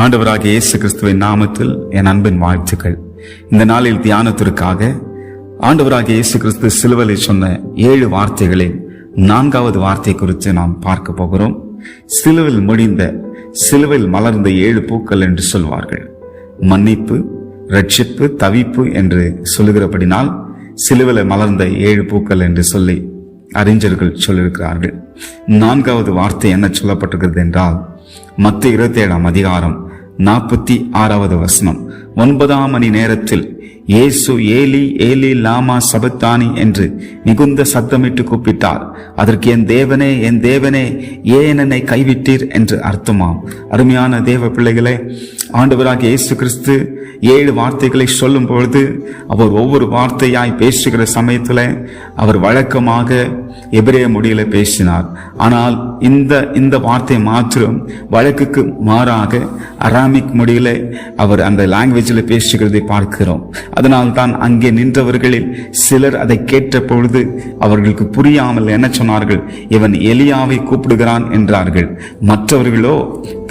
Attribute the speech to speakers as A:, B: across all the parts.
A: ஆண்டவராக இயேசு கிறிஸ்துவின் நாமத்தில் என் அன்பின் வாழ்த்துக்கள். இந்த நாளில் தியானத்திற்காக ஆண்டவராக இயேசு கிறிஸ்து சிலுவலை சொன்ன ஏழு வார்த்தைகளில் நான்காவது வார்த்தை குறித்து நாம் பார்க்க போகிறோம். சிலுவில் முடிந்த சிலுவையில் மலர்ந்த ஏழு பூக்கள் என்று சொல்வார்கள். மன்னிப்பு ரட்சிப்பு தவிப்பு என்று சொல்லுகிறபடினால் சிலுவில் மலர்ந்த ஏழு பூக்கள் என்று சொல்லி அறிஞர்கள் சொல்லியிருக்கிறார்கள். நான்காவது வார்த்தை என்ன சொல்லப்பட்டிருக்கிறது என்றால் மத்த இருபத்தி ஏழாம் அதிகாரம் நாற்பத்தி ஆறாவது வசனம். ஒன்பதாம் மணி நேரத்தில் இயேசு ஏலி ஏலி லாமா சபத்தானி என்று மிகுந்த சத்தமிட்டு கூப்பிட்டார். அதற்கு என் தேவனே என் தேவனே ஏன் என்னை கைவிட்டீர் என்று அர்த்தமாம். அருமையான தேவ பிள்ளைகளே ஆண்டவராக இயேசு கிறிஸ்து ஏழு வார்த்தைகளை சொல்லும் பொழுது அவர் ஒவ்வொரு வார்த்தையாய் பேசுகிற சமயத்தில் அவர் வழக்கமாக எபிரே மொழியில பேசினார். ஆனால் இந்த இந்த வார்த்தை மாத்திரம் வழக்குக்கு மாறாக அராமிக் மொழியில அவர் அந்த லாங்குவேஜில் பேசுகிறதை பார்க்கிறோம். அதனால் தான் அங்கே நின்றவர்களில் சிலர் அதை கேட்ட பொழுது அவர்களுக்கு புரியாமல் என்ன சொன்னார்கள்? இவன் எலியாவை கூப்பிடுகிறான் என்றார்கள். மற்றவர்களோ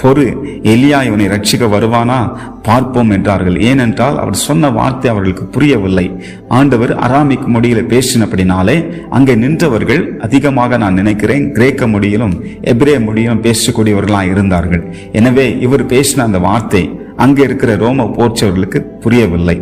A: பொறு எலியா இவனை ரட்சிக்க வரும் வருவானா பார்ப்போம் என்றார்கள். ஏனென்றால் அவர் சொன்ன வார்த்தை அவர்களுக்கு புரியவில்லை. ஆண்டவர் அராமிக் மொழியில பேசினபடினாலே அங்கே நின்றவர்கள் அதிகமாக நான் நினைக்கிறேன் கிரேக்க மொழியிலும் எப்ரே மொழியிலும் பேசக்கூடியவர்களாக இருந்தார்கள். எனவே இவர் பேசின அந்த வார்த்தை அங்கே இருக்கிற ரோம போர்ச்சவர்களுக்கு புரியவில்லை.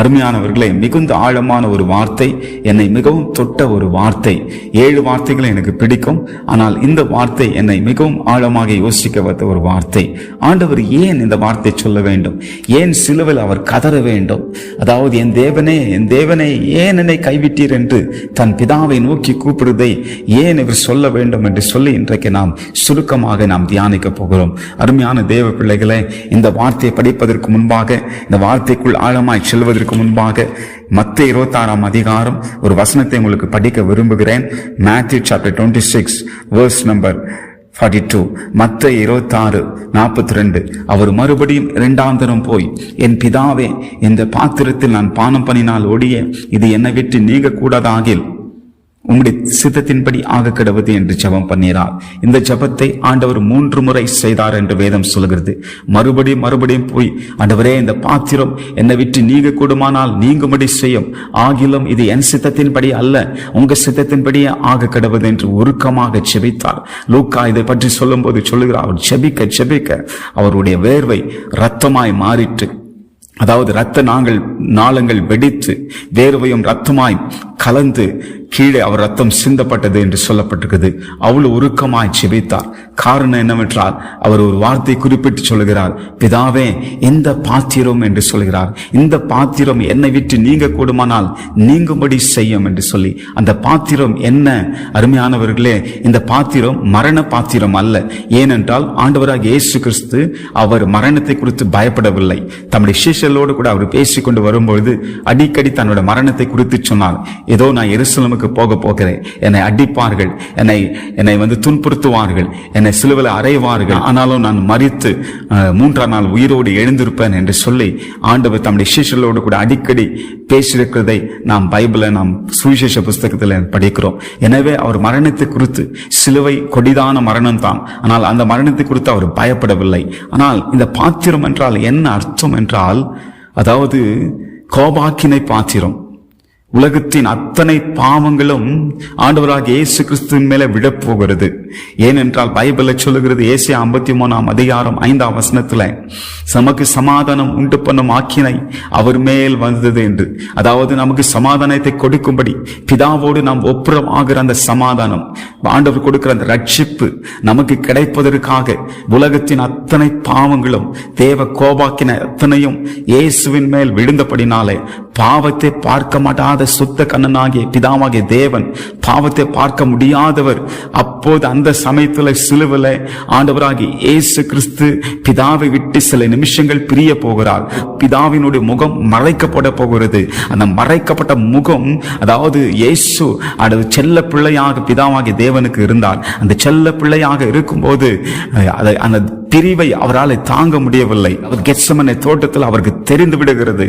A: அருமையானவர்களே மிகுந்த ஆழமான ஒரு வார்த்தை என்னை மிகவும் தொட்ட ஒரு வார்த்தை. ஏழு வார்த்தைகள் எனக்கு பிடிக்கும் ஆனால் இந்த வார்த்தை என்னை மிகவும் ஆழமாக யோசிக்க வைத்த ஒரு வார்த்தை. ஆண்டவர் ஏன் இந்த வார்த்தை சொல்ல வேண்டும்? ஏன் சிலுவில் அவர் கதற வேண்டும்? அதாவது என் தேவனே என் தேவன் ஏன் என்னை கைவிட்டீர் என்று தன் பிதாவை நோக்கி கூப்பிடுவதை ஏன் இவர் சொல்ல வேண்டும் என்று சொல்லி இன்றைக்கு நாம் சுருக்கமாக நாம் தியானிக்க போகிறோம். அருமையான தேவ பிள்ளைகளை இந்த வார்த்தையை படிப்பதற்கு முன்பாக இந்த வார்த்தைக்குள் ஆழமாய் செல்வதற்கு முன்பாக மத்த இருபத்தாறாம் அதிகாரம் ஒரு வசனத்தை உங்களுக்கு படிக்க விரும்புகிறேன். Matthew chapter twenty six verse number forty two மற்ற இருபத்தாறு நாற்பத்தி ரெண்டு அவர் மறுபடியும் இரண்டாம் தரம் போய் என் பிதாவே இந்த பாத்திரத்தில் நான் பானம் பண்ணினால் ஒடிய இது என்னை விட்டு நீங்க கூடாதாகில் உம்முடைய சித்தத்தின்படி ஆக கிடவது என்று ஜெபம் பண்ணினார். இந்த ஜெபத்தை ஆண்டவர் மூன்று முறை செய்தார் என்று வேதம் சொல்கிறது மறுபடியும் மறுபடியும் போய் ஆண்டவரே இந்த பாத்திரம் என்னை விட்டு நீங்க கூடுமானால் நீங்கும்படி செய்யும். ஆகிலும் இது என் சித்தத்தின்படி அல்ல உங்க சித்தத்தின்படியே ஆக கிடவது என்று உருக்கமாக செபித்தார் லூக்கா இதை பற்றி சொல்லும்போது சொல்லுகிறார் அவர் செபிக்க செபிக்க அவருடைய வேர்வை ரத்தமாய் மாறிற்று. அதாவது ரத்த நாங்கள் நாளங்கள் வெடித்து வேர்வையும் ரத்தமாய் கலந்து கீழே அவர் ரத்தம் சிந்தப்பட்டது என்று சொல்லப்பட்டிருக்கிறது அவ்வளவு உருக்கமாய் செபித்தார் காரணம் என்னவென்றால் அவர் ஒரு வார்த்தை குறிப்பிட்டு சொல்கிறார் பிதாவே இந்த பாத்திரம் என்று சொல்கிறார். இந்த பாத்திரம் என்னை விட்டு நீங்க கூடுமானால் நீங்கும்படி செய்யும் என்று சொல்லி. அந்த பாத்திரம் என்ன? அருமையானவர்களே இந்த பாத்திரம் மரண பாத்திரம் அல்ல. ஏனென்றால் ஆண்டவராக இயேசு கிறிஸ்து அவர் மரணத்தை குறித்து பயப்படவில்லை. தம்முடைய சீஷலோடு கூட அவர் பேசிக்கொண்டு வரும்பொழுது அடிக்கடி தன்னோட மரணத்தை குறித்து சொன்னார். ஏதோ நான் எருசலமுக்கு போக போகிறேன். என்னை அடிப்பார்கள். என்னை என்னை வந்து துன்புறுத்துவார்கள். என்னை சிலுவில் அறைவார்கள். ஆனாலும் நான் மறித்து மூன்றாம் நாள் உயிரோடு எழுந்திருப்பேன் என்று சொல்லி ஆண்டவர் தம்முடைய சீஷர்களோடு கூட அடிக்கடி பேசியிருக்கிறதை நாம் பைபிளை நாம் சுவிசேஷ புஸ்தகத்தில் படிக்கிறோம். எனவே அவர் மரணத்தை குறித்து சிலுவை கொடிதான மரணம் தான். ஆனால் அந்த மரணத்தை குறித்து அவர் பயப்படவில்லை. ஆனால் இந்த பாத்திரம் என்றால் என்ன அர்த்தம் என்றால் அதாவது கோபாக்கினை பாத்திரம். உலகத்தின் அத்தனை பாவங்களும் ஆண்டவராக இயேசு கிறிஸ்துவின் மேல விடப்போகிறது ஏனென்றால் பைபிள சொல்லுகிறது ஏசியா ஐம்பத்தி மூணாம் அதிகாரம் ஐந்தாம் வசனத்துல நமக்கு சமாதானம் உண்டு பண்ணும் ஆக்கினை அவர் மேல் வந்தது என்று. அதாவது நமக்கு சமாதானத்தை கொடுக்கும்படி பிதாவோடு நாம் ஒப்புரம் ஆகிற அந்த சமாதானம் ஆண்டவர் கொடுக்கிற அந்த ரட்சிப்பு நமக்கு கிடைப்பதற்காக உலகத்தின் அத்தனை பாவங்களும் தேவ கோபாக்கின அத்தனையும் இயேசுவின் மேல் விழுந்தபடினாலே பாவத்தை பார்க்க மாட்டாத சுத்த கண்ணனாகிய பிதாவாகிய தேவன் பாவத்தை பார்க்க முடியாதவர் அப்போது அந்த சமயத்துல சிலுவில் ஆண்டவராகி இயேசு கிறிஸ்து பிதாவை விட்டு சில நிமிஷங்கள் பிரிய போகிறார். பிதாவினுடைய முகம் மறைக்கப்பட போகிறது. அந்த மறைக்கப்பட்ட முகம் அதாவது இயேசு அது செல்ல பிள்ளையாக பிதாவாகிய தேவனுக்கு இருந்தார். அந்த செல்ல பிள்ளையாக இருக்கும்போது அதை அந்த பிரிவை அவரால் தாங்க முடியவில்லை. அவர் கெட்சமனை தோட்டத்தில் அவருக்கு தெரிந்து விடுகிறது.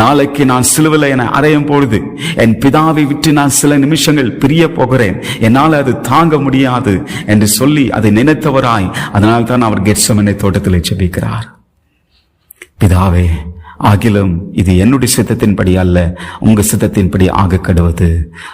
A: நாளைக்கு நான் சிலுவில என அறையும் பொழுது என் பிதாவை விட்டு நான் சில நிமிஷங்கள் பிரிய போகிறேன். என்னால் அது தாங்க முடியாது என்று சொல்லி அதை நினைத்தவராய் அதனால் தான் அவர் கெட்சமனை தோட்டத்தில் ஜெபிக்கிறார். பிதாவே ஆகிலும் இது என்னுடைய சித்தத்தின்படி அல்ல உங்க சித்தத்தின்படி ஆக கடுவது.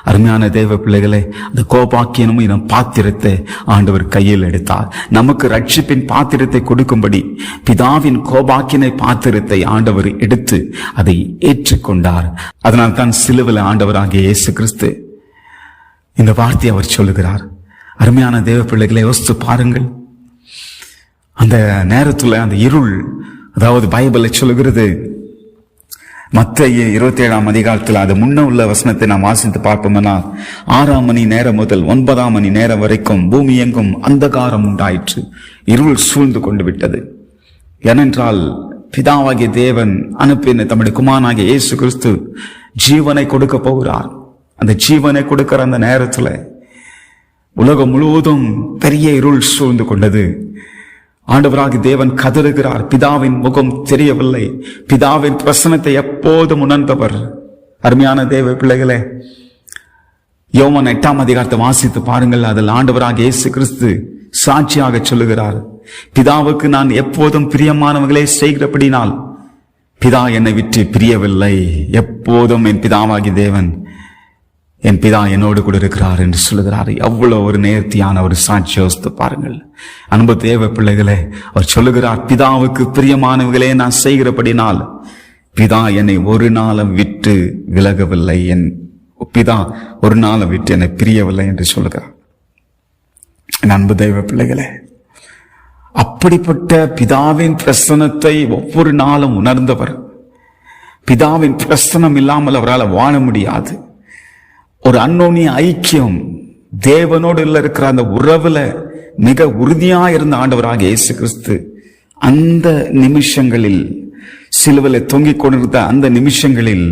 A: அருமையான தேவ பிள்ளைகளே அந்த கோபாக்கியனும் இனம் பாத்திரத்தை ஆண்டவர் கையில் எடுத்தார். நமக்கு ரட்சிப்பின் பாத்திரத்தை கொடுக்கும்படி பிதாவின் கோபாக்கினை பாத்திரத்தை ஆண்டவர் எடுத்து அதை ஏற்றுக்கொண்டார். அதனால் தான் சிலுவில் ஆண்டவராகிய இயேசு கிறிஸ்து இந்த வார்த்தையை அவர் சொல்லுகிறார். அருமையான தேவ பிள்ளைகளை யோசித்து பாருங்கள். அந்த நேரத்தில் அந்த இருள் அதாவது பைபிளை சொல்லுகிறது மற்ற இருபத்தி ஏழாம் அதிகாரத்தில் அது முன்ன உள்ள வசனத்தை நாம் வாசித்து பார்ப்போம்னா ஆறாம் மணி நேரம் முதல் ஒன்பதாம் மணி நேரம் வரைக்கும் பூமி எங்கும் அந்தகாரம் உண்டாயிற்று இருள் சூழ்ந்து கொண்டு விட்டது. ஏனென்றால் பிதாவாகிய தேவன் அனுப்பின தம்முடைய குமாராகிய இயேசு கிறிஸ்து ஜீவனை கொடுக்க போகிறார். அந்த ஜீவனை கொடுக்கிற அந்த நேரத்தில் உலகம் முழுவதும் பெரிய இருள் சூழ்ந்து கொண்டது. ஆண்டவராகி தேவன் கதறுகிறார். பிதாவின் முகம் தெரியவில்லை. பிதாவின் பிரசனத்தை எப்போதும் உணர்ந்தவர். அருமையான தேவ பிள்ளைகளே யோமன் எட்டாம் அதிகாரத்தை வாசித்து பாருங்கள். அதில் ஆண்டவராக இயேசு கிறிஸ்து சாட்சியாக சொல்லுகிறார். பிதாவுக்கு நான் எப்போதும் பிரியமானவர்களே செய்கிறபடினால் பிதா என்னை விட்டு பிரியவில்லை. எப்போதும் என் பிதாவாகி தேவன் என் பிதா என்னோடு கூட இருக்கிறார் என்று சொல்லுகிறார். அவ்வளோ ஒரு நேர்த்தியான ஒரு சாட்சி யோசித்து பாருங்கள். அன்பு தேவ பிள்ளைகளே அவர் சொல்லுகிறார் பிதாவுக்கு பிரியமானவர்களே நான் செய்கிறபடினால் பிதா என்னை ஒரு நாளும் விட்டு விலகவில்லை என் பிதா ஒரு நாளும் விட்டு என்னை பிரியவில்லை என்று சொல்லுகிறார். என் அன்பு தெய்வ பிள்ளைகளே அப்படிப்பட்ட பிதாவின் பிரசனத்தை ஒவ்வொரு நாளும் உணர்ந்தவர் பிதாவின் பிரசனம் இல்லாமல் அவரால் வாழ முடியாது. ஒரு அன்னோனிய ஐக்கியம் தேவனோடு இல்லை இருக்கிற அந்த உறவுல மிக உறுதியாக இருந்த ஆண்டவராக இயேசு கிறிஸ்து அந்த நிமிஷங்களில் சிலுவையில் தொங்கிக் கொண்டிருந்த அந்த நிமிஷங்களில்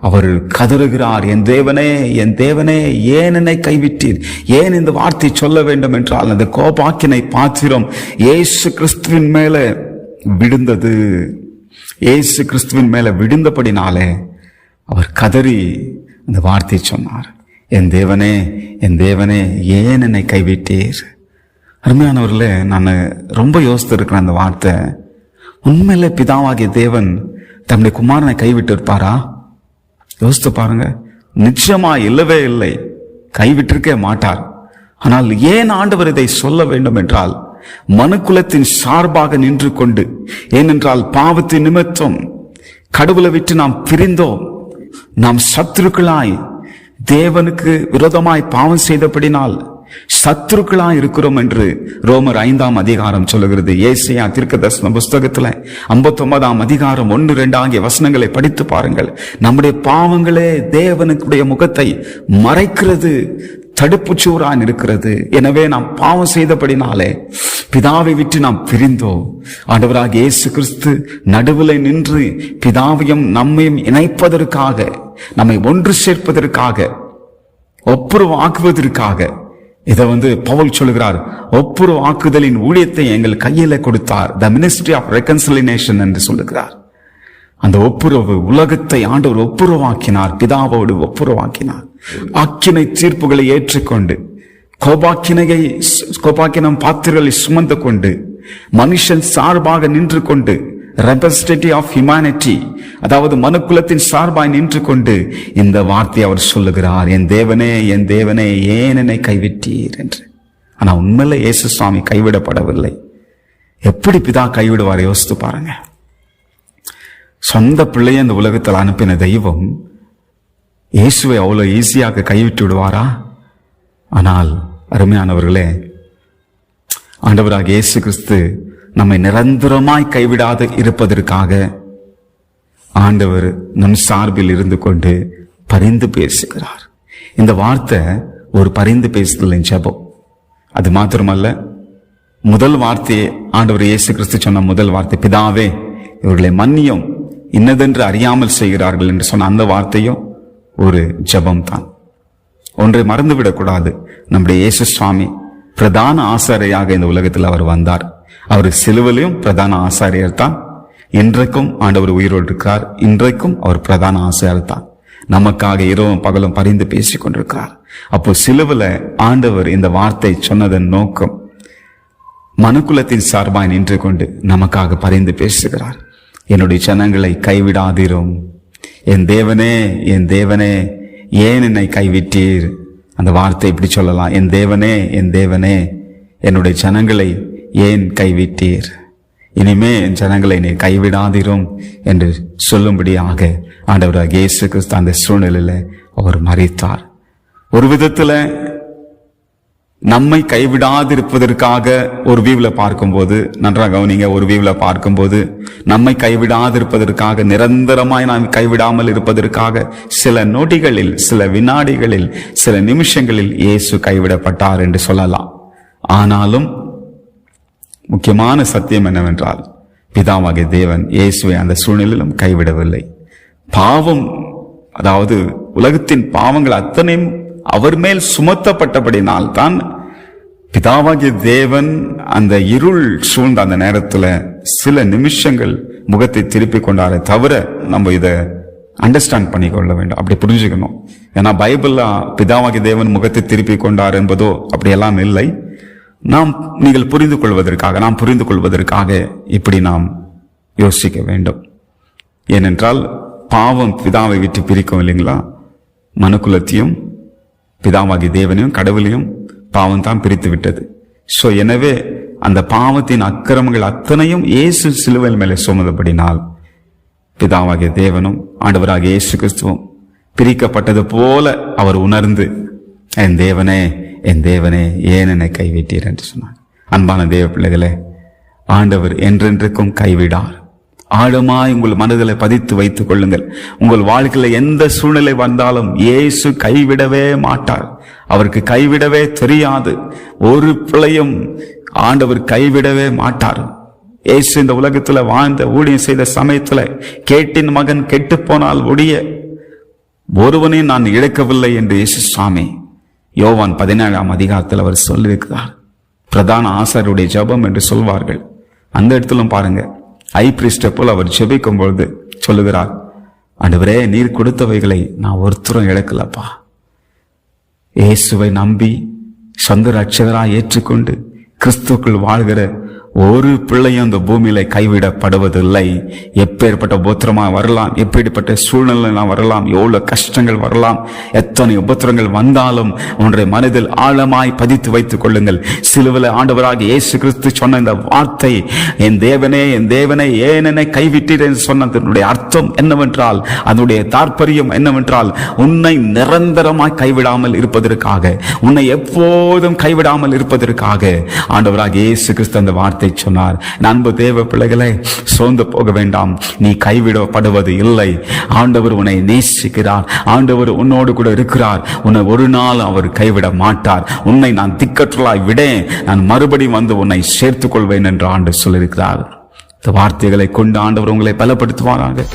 A: அவர் கதறுகிறார் என் தேவனே என் தேவனே ஏன் என்னை கைவிட்டீர்? ஏன் இந்த வார்த்தை சொல்ல வேண்டும் என்றால் அந்த கோபாக்கினை பாத்திரம் இயேசு கிறிஸ்துவின் மேல விழுந்தது. இயேசு கிறிஸ்துவின் மேல விழுந்தபடினாலே அவர் கதறி அந்த வார்த்தை சொன்னார். என் தேவனே என் தேவனே ஏன் என்னை கைவிட்டீர்? அருமையானவர்களே நான் ரொம்ப யோசித்து இருக்கிறேன் அந்த வார்த்தை. உண்மையில பிதாவாகிய தேவன் தன்னுடைய குமாரனை கைவிட்டு இருப்பாரா யோசித்து பாருங்க. நிச்சயமா இல்லவே இல்லை. கைவிட்டிருக்கே மாட்டார். ஆனால் ஏன் ஆண்டவர் இதை சொல்ல வேண்டும் என்றால் மனுக்குலத்தின் சார்பாக நின்று கொண்டு ஏனென்றால் பாவத்தின் நிமித்தம் கடவுளை விட்டு நாம் பிரிந்தோம். நாம் சத்துருக்களாய் தேவனுக்கு விரோதமாய் பாவம் செய்தபடினால் சத்துருக்களா இருக்கிறோம் என்று ரோமர் ஐந்தாம் அதிகாரம் சொல்லுகிறது. ஏசியா திருக்க தர்சன புஸ்தகத்துல ஐம்பத்தொன்பதாம் அதிகாரம் ஒன்று ரெண்டு ஆகிய வசனங்களை படித்து பாருங்கள். நம்முடைய பாவங்களே தேவனுக்குடைய முகத்தை மறைக்கிறது. தடுப்பு சூறான் இருக்கிறது எனவே நாம் பாவம் செய்தபடினாலே பிதாவை விட்டு நாம் பிரிந்தோம். ஆண்டவராக இயேசு கிறிஸ்து நடுவில் நின்று பிதாவையும் நம்மையும் இணைப்பதற்காக நம்மை ஒன்று சேர்ப்பதற்காக ஒப்புரவாக்குவதற்காக இதை வந்து பவுல் சொல்லுகிறார் ஒப்புரவாக்குதலின் ஊழியத்தை எங்கள் கையில கொடுத்தார். த மினிஸ்ட்ரி ஆஃப் ரெக்கன்சிலினேஷன் என்று சொல்லுகிறார். அந்த ஒப்புரவு உலகத்தை ஆண்டவர் ஒப்புரவாக்கினார். பிதாவோடு ஒப்புரவாக்கினார். அக்கினை தீர்ப்புகளை ஏற்றுக்கொண்டு கோபாக்கினையை கோபாக்கினம் பாத்திரங்களை சுமந்து கொண்டு மனுஷன் சார்பாக நின்று கொண்டு ரெப்ரஸன்டேட்டிவ் ஆஃப் ஹியூமானிட்டி அதாவது மனுக்குலத்தின் சார்பாய் நின்று கொண்டு இந்த வார்த்தை அவர் சொல்லுகிறார் என் தேவனே என் தேவனே ஏன் என்னை கைவிட்டீர்? என்று. ஆனா உண்மையில இயேசு சுவாமி கைவிடப்படவில்லை. எப்படி பிதா கைவிடுவார்? யோசித்து பாருங்க. சொந்த பிள்ளையை அந்த உலகத்தில் அனுப்பின தெய்வம் இயேசுவை அவ்வளோ ஈஸியாக கைவிட்டு விடுவாரா? ஆனால் அருமையானவர்களே ஆண்டவராக இயேசு கிறிஸ்து நம்மை நிரந்தரமாய் கைவிடாது இருப்பதற்காக ஆண்டவர் நம் சார்பில் இருந்து கொண்டு பரிந்து பேசுகிறார். இந்த வார்த்தை ஒரு பரிந்து பேசுதலின் ஜெபம். அது மாத்திரமல்ல முதல் வார்த்தையை ஆண்டவர் இயேசு கிறிஸ்து சொன்ன முதல் வார்த்தை பிதாவே இவர்களை மன்னியும். இன்னதென்று அறியாமல் செய்கிறார்கள் என்று சொன்ன அந்த வார்த்தையும் ஒரு ஜெபம் தான் ஒன்றை மறந்துவிடக்கூடாது. நம்முடைய இயேசு சுவாமி பிரதான ஆசாரியாக இந்த உலகத்தில் அவர் வந்தார். அவர் சிலுவிலையும் பிரதான ஆசாரியர் தான். இன்றைக்கும் ஆண்டவர் உயிரோடு இருக்கார். இன்றைக்கும் அவர் பிரதான ஆசாரியர் தான். நமக்காக இரவும் பகலும் பரிந்து பேசி கொண்டிருக்கிறார். அப்போ சிலுவில ஆண்டவர் இந்த வார்த்தை சொன்னதன் நோக்கம் மனுக்குலத்தின் சார்பாய் நின்று கொண்டு நமக்காக பரிந்து பேசுகிறார். என்னுடைய ஜனங்களை கைவிடாதிரும். என் தேவனே என் தேவனே ஏன் என்னை கைவிட்டீர்? அந்த வார்த்தை இப்படி சொல்லலாம். என் தேவனே என் தேவனே என்னுடைய ஜனங்களை ஏன் கைவிட்டீர்? இனிமே என் ஜனங்களை நீ கைவிடாதிரும் என்று சொல்லும்படியாக ஆண்டவராக இயேசு கிறிஸ்து அந்த சூழ்நிலையில அவர் மறித்தார். ஒரு விதத்தில் நம்மை கைவிடாதிருப்பதற்காக ஒரு வியூவில் பார்க்கும்போது நன்றாக கவனிங்க ஒரு வியூவில் பார்க்கும்போது நம்மை கைவிடாதிருப்பதற்காக நிரந்தரமாய் நாம் கைவிடாமல் இருப்பதற்காக சில நொடிகளில் சில வினாடிகளில் சில நிமிஷங்களில் இயேசு கைவிடப்பட்டார் என்று சொல்லலாம். ஆனாலும் முக்கியமான சத்தியம் என்னவென்றால் பிதாவாகிய தேவன் இயேசுவை அந்த சூழ்நிலையிலும் கைவிடவில்லை. பாவம் அதாவது உலகத்தின் பாவங்கள் அத்தனையும் அவர் மேல் சுமத்தப்பட்டபடினால் தான் பிதாவாகிய தேவன் அந்த இருள் சூழ்ந்த அந்த நேரத்தில் சில நிமிஷங்கள் முகத்தை திருப்பி கொண்டாரே தவிர நம்ம இதை அண்டர்ஸ்டாண்ட் பண்ணிக்கொள்ள வேண்டும். அப்படி புரிஞ்சுக்கணும். ஏன்னா பைபிளில் பிதாவாகிய தேவன் முகத்தை திருப்பி கொண்டார் என்பதோ அப்படியெல்லாம் இல்லை. நாம் நீங்கள் புரிந்து கொள்வதற்காக நாம் புரிந்து கொள்வதற்காக இப்படி நாம் யோசிக்க வேண்டும். ஏனென்றால் பாவம் பிதாவை விட்டு பிரிக்கும் இல்லைங்களா? மனுக்குலத்தையும் பிதாவாகி தேவனையும் கடவுளையும் பாவம் தான் பிரித்து விட்டது ஸோ எனவே அந்த பாவத்தின் அக்கிரமங்கள் அத்தனையும் இயேசு சிலுவையில் மேலே சுமந்தபடினால் பிதாவாகிய தேவனும் ஆண்டவராகிய இயேசு கிறிஸ்துவும் பிரிக்கப்பட்டது போல அவர் உணர்ந்து என் தேவனே என் தேவனே ஏன் என்னை கைவிட்டீர்? என்று சொன்னார். அன்பான தேவ பிள்ளைகளே ஆண்டவர் என்றென்றைக்கும் கைவிடார். ஆழமாய் உங்கள் மனதில் பதித்து வைத்துக் கொள்ளுங்கள். உங்கள் வாழ்க்கையில் எந்த சூழ்நிலை வந்தாலும் இயேசு கைவிடவே மாட்டார். அவருக்கு கைவிடவே தெரியாது. ஒரு பிள்ளையும் ஆண்டவர் கைவிடவே மாட்டார். இயேசு இந்த உலகத்தில் வாழ்ந்த ஊழியம் செய்த சமயத்தில் கேட்டின் மகன் கெட்டு போனால் ஒடிய ஒருவனையும் நான் இழக்கவில்லை என்று இயேசு சுவாமி யோவான் பதினேழாம் அதிகாரத்தில் அவர் சொல்லியிருக்கிறார். பிரதான ஆசாரியருடைய ஜெபம் என்று சொல்வார்கள். அந்த இடத்திலும் பாருங்கள் ஐ பிரிஸ்ட போல் அவர் ஜெபிக்கும் பொழுது சொல்லுகிறார் அன்றுவரே நீர் கொடுத்தவைகளை நான் ஒருத்தரும் இழக்கலப்பா. இயேசுவை நம்பி சொந்த ரட்சகராக ஏற்றுக்கொண்டு கிறிஸ்துக்குள் வாழ்கிற ஒரு பிள்ளையும் இந்த பூமியில கைவிடப்படுவதில்லை. எப்பேற்பட்ட உபத்திரமா வரலாம் எப்படிப்பட்ட சூழ்நிலை வரலாம் எவ்வளவு கஷ்டங்கள் வரலாம் எத்தனை உபத்திரங்கள் வந்தாலும் ஒன்றை மனதில் ஆழமாய் பதித்து வைத்துக் கொள்ளுங்கள். சிலுவில ஆண்டவராக இயேசு கிறிஸ்து சொன்ன இந்த வார்த்தை என் தேவனே என் தேவனை ஏன் கைவிட்டீர்? என்று சொன்னதனுடைய அர்த்தம் என்னவென்றால் அதனுடைய தாற்பயம் என்னவென்றால் உன்னை நிரந்தரமாய் கைவிடாமல் இருப்பதற்காக உன்னை எப்போதும் கைவிடாமல் இருப்பதற்காக. ஆண்டவராக இயேசு கிறிஸ்து அந்த வார்த்தை வார்த்தை சொன்னார். அன்பு தேவ பிள்ளைகளே சோர்ந்து போக வேண்டாம். நீ கைவிடப்படுவது இல்லை. ஆண்டவர் உன்னை நேசிக்கிறார். ஆண்டவர் உன்னோடு கூட இருக்கிறார். உன்னை ஒரு நாள் அவர் கைவிட மாட்டார். உன்னை நான் திக்கற்றலாய் விடேன். நான் மறுபடியும் வந்து உன்னை சேர்த்துக் கொள்வேன் என்று ஆண்டு சொல்லியிருக்கிறார். இந்த வார்த்தைகளை கொண்டு ஆண்டவர் உங்களை பலப்படுத்துவாராக.